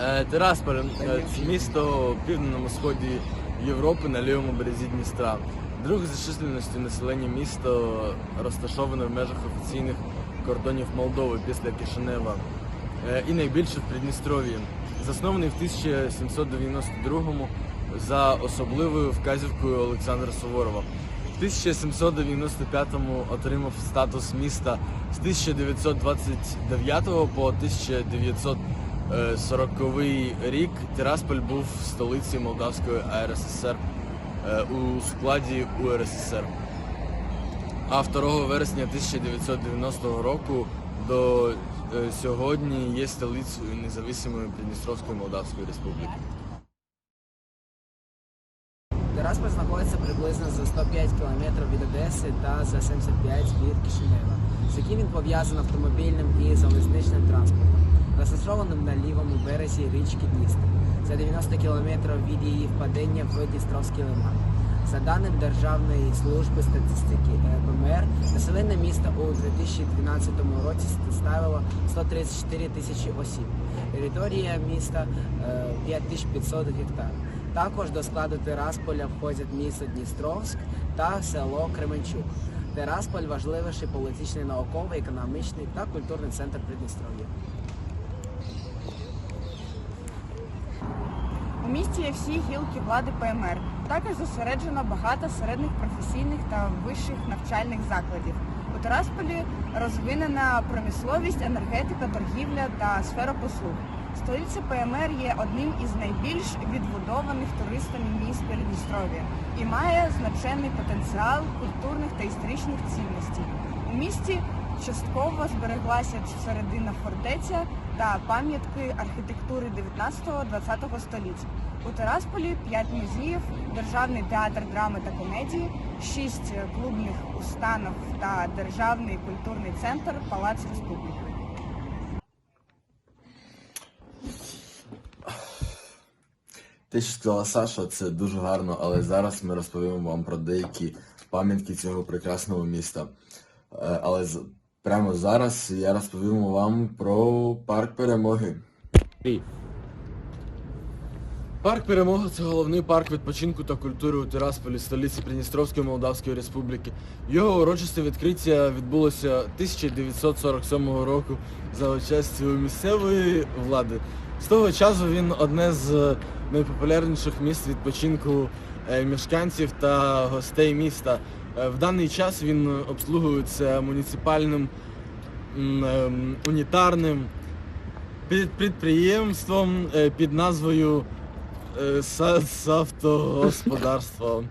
Е, Тирасполь е, це місто в південному сході Європи на лівому березі Дністра. Друге за численністю населення місто розташоване в межах офіційних кордонів Молдови після Кишинева е, і найбільше в Придністров'ї. Заснований в 1792-му за особливою вказівкою Олександра Суворова. В 1795-му отримав статус міста з 1929 по 1940 рік. Тирасполь був столицею Молдавської АРССР е, у складі УРССР. А 2 вересня 1990 року до е, сьогодні є столицею незалежної Придністровської Молдавської Республіки. Тирасполь знаходиться приблизно за 105 кілометрів від Одеси та за 75 від Кишинева, з яким він пов'язаний автомобільним і залізничним транспортом, розташованим на лівому березі річки Дністр, за 90 кілометрів від її впадення в Дністровський лиман. За даним Державної служби статистики е, ПМР, населення міста у 2012 році ставило 134 тисячі осіб. Територія міста е, 5500 гектарів. Також до складу Тирасполя входять місто Дністровськ та село Кременчук. Тирасполь важливіший політичний, науковий, економічний та культурний центр Придністров'я. У місті є всі гілки влади ПМР. Також зосереджено багато середніх професійних та вищих навчальних закладів. У Тарасполі розвинена промисловість, енергетика, торгівля та сфера послуг. Столиця ПМР є одним із найбільш відбудованих туристами міст Придністров'я і має значений потенціал культурних та історичних цінностей. У місті частково збереглася середина фортеця та пам'ятки архітектури 19-20 століть. У Тарасполі 5 музеїв, Державний театр драми та комедії, 6 клубних установ та Державний культурний центр Палац Республіки. Те, що сказала Саша, це дуже гарно, але зараз ми розповімо вам про деякі пам'ятки цього прекрасного міста. Е, Але прямо зараз я розповім вам про парк перемоги. Парк Перемога це головний парк відпочинку та культури у Тирасполі, столиці Придністровської Молдавської Республіки. Його урочисте відкриття відбулося 1947 року за участю місцевої влади. З того часу він одне з найпопулярніших місць відпочинку е, мешканців та гостей міста. Е, В даний час він обслуговується муніципальним ем, унітарним підприємством е, під назвою Савтогосподарство.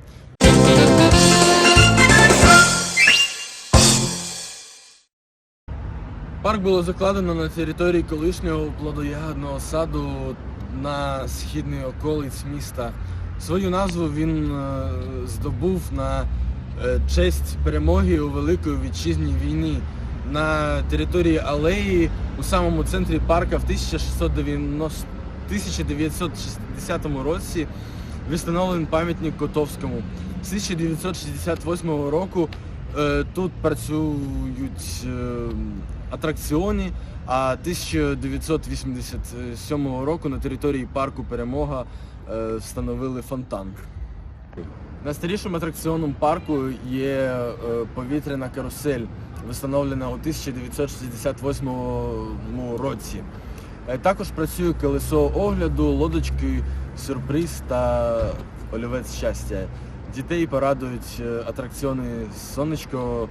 Парк було закладено на території колишнього плодоягідного саду на східний околиць міста. Свою назву він е, здобув на е, честь перемоги у Великій Вітчизній війні. На території алеї у самому центрі парка в 1960 році встановлений пам'ятник Котовському. З 1968 року е, тут працюють атракціони, а 1987 року на території парку Перемога е, встановили фонтан. Найстарішим атракціоном парку є е, повітряна карусель, встановлена у 1968 році. Е, Також працює колесо огляду, лодочки, сюрприз та олівець щастя. Дітей порадують атракціони Сонечко,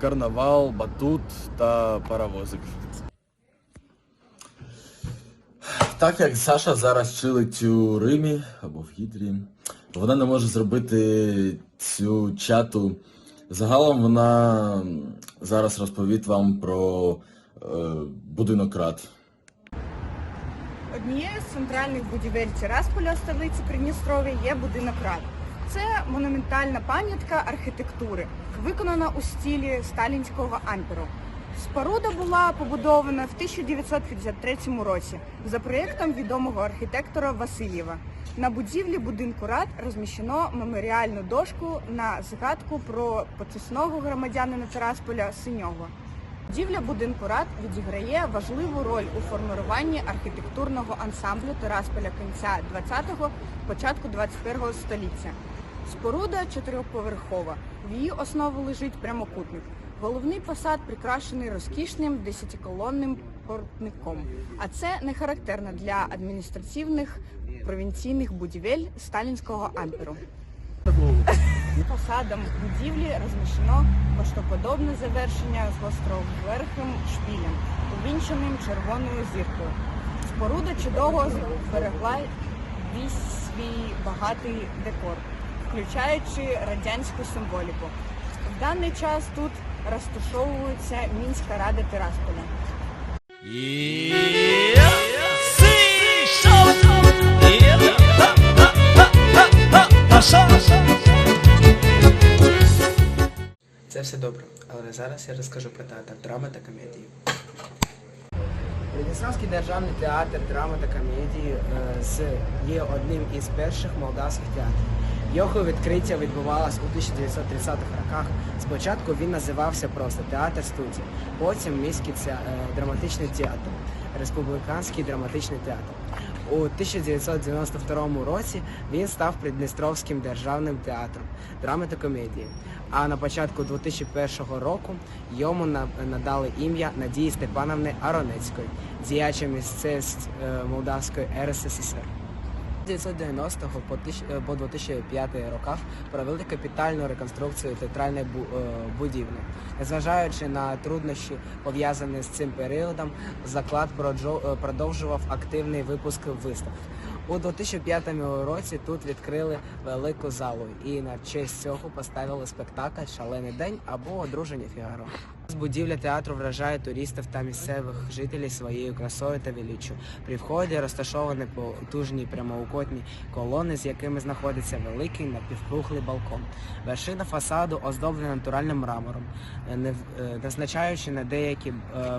карнавал, батут та паровозик. Так як Саша зараз чилить у Римі або в Гідрі, вона не може зробити цю чату. Загалом вона зараз розповість вам про е, будинок рад. Однією з центральних будівель Тирасполя, столиці Придністров'я, є будинок Рад. Це монументальна пам'ятка архітектури, виконана у стілі сталінського ампіру. Споруда була побудована в 1953 році за проєктом відомого архітектора Васильєва. На будівлі будинку рад розміщено меморіальну дошку на згадку про почесного громадянина Тирасполя Синьова. Будівля будинку рад відіграє важливу роль у формуванні архітектурного ансамблю Тирасполя кінця 20-го, початку 21-го століття. Споруда чотириповерхова. В її основу лежить прямокутник. Головний фасад прикрашений розкішним десятиколонним портником. А це не характерно для адміністративних провінційних будівель сталінського амперу. Фасадом будівлі розміщено баштоподобне завершення з гостроверхим шпілем, увінченим червоною зіркою. Споруда чудово зберегла весь свій багатий декор, включаючи радянську символіку. В даний час тут розташовується Мінська рада Тирасполя. Це все добре, але зараз я розкажу про театр драми та комедії. Придністровський державний театр драми та комедії е, з- є одним із перших молдавських театрів. Його відкриття відбувалось у 1930-х роках. Спочатку він називався просто театр студії, потім міський е, драматичний театр, республіканський драматичний театр. У 1992 році він став Придністровським державним театром драми та комедії. А на початку 2001 року йому надали ім'я Надії Степановни Аронецької, діяча місцевість е, Молдавської РССР. З 1990 по е, по 2005 роках провели капітальну реконструкцію театральної е, будівлі. Незважаючи на труднощі, пов'язані з цим періодом, заклад е, продовжував активний випуск вистав. У 2005 році тут відкрили велику залу і на честь цього поставили спектакль Шалений день або Одруження Фігаро. Будівля театру вражає туристів та місцевих жителів своєю красою та величчю. При вході розташовані потужні прямоугольні колони, з якими знаходиться великий напівкруглий балкон. Вершина фасаду оздоблена натуральним мрамором, Е, назначаючи на деякі е,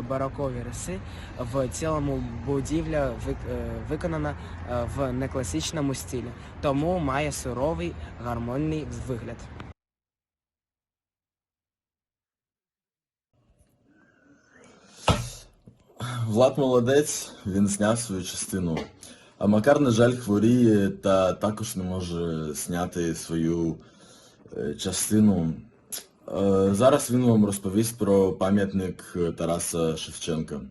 барокові риси. В цілому будівля е, виконана е, в некласичному стилі, тому має суровий гармонійний вигляд. Влад молодець, він зняв свою частину. А Макар, на жаль, хворіє та також не може зняти свою е, частину. Е, Зараз він вам розповість про пам'ятник Тараса Шевченка.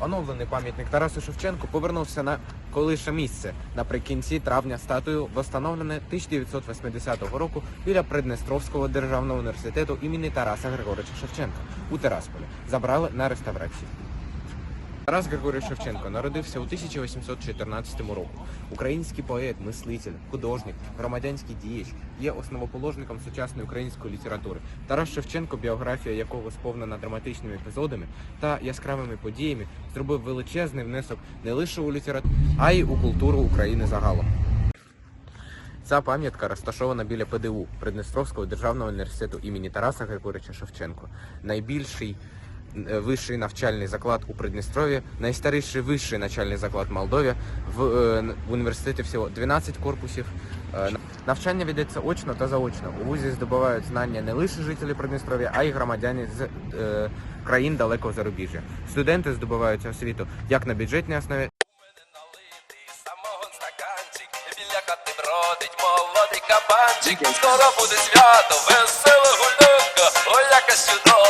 Оновлений пам'ятник Тарасу Шевченку повернувся на колише місце. Наприкінці травня статую встановлене 1980 року біля Приднестровського державного університету імені Тараса Григоровича Шевченка у Терасполі. Забрали на реставрацію. Тарас Григорович Шевченко народився у 1814 році. Український поет, мислитель, художник, громадянський діяч, є основоположником сучасної української літератури. Тарас Шевченко, біографія якого сповнена драматичними епізодами та яскравими подіями, зробив величезний внесок не лише у літературу, а й у культуру України загалом. Ця пам'ятка розташована біля ПДУ Придністровського державного університету імені Тараса Григоровича Шевченко. Найбільший е, вищий навчальний заклад у Придністров'ї, найстаріший вищий навчальний заклад Молдові. В, е, в університеті всього 12 корпусів. Е, Навчання ведеться очно та заочно. У вузі здобувають знання не лише жителі Придністров'я, а й громадяни з е, країн далекого зарубіжжя. Студенти здобувають освіту як на бюджетній основі. Скоро буде свято, весела гулянка, ой, яка чудова,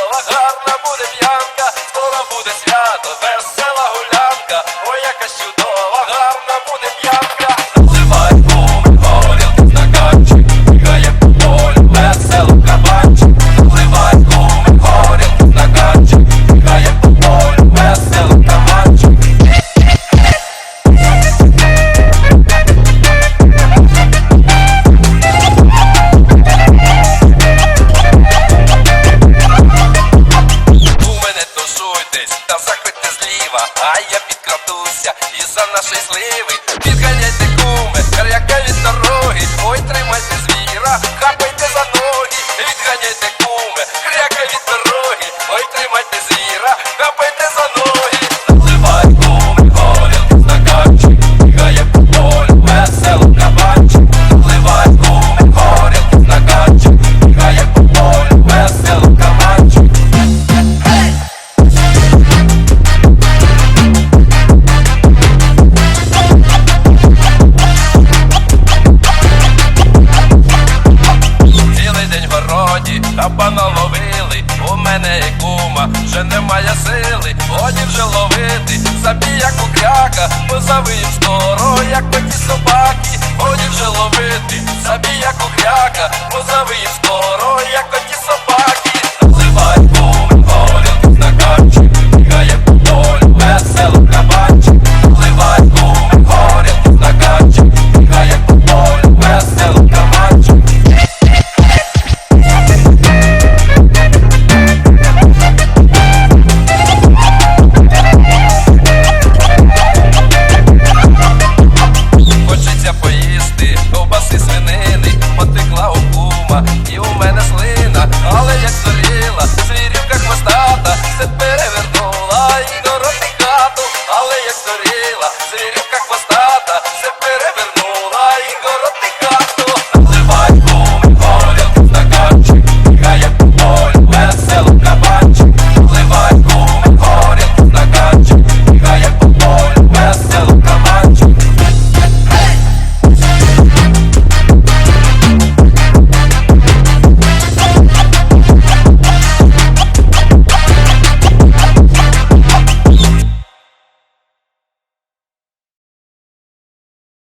і за нашої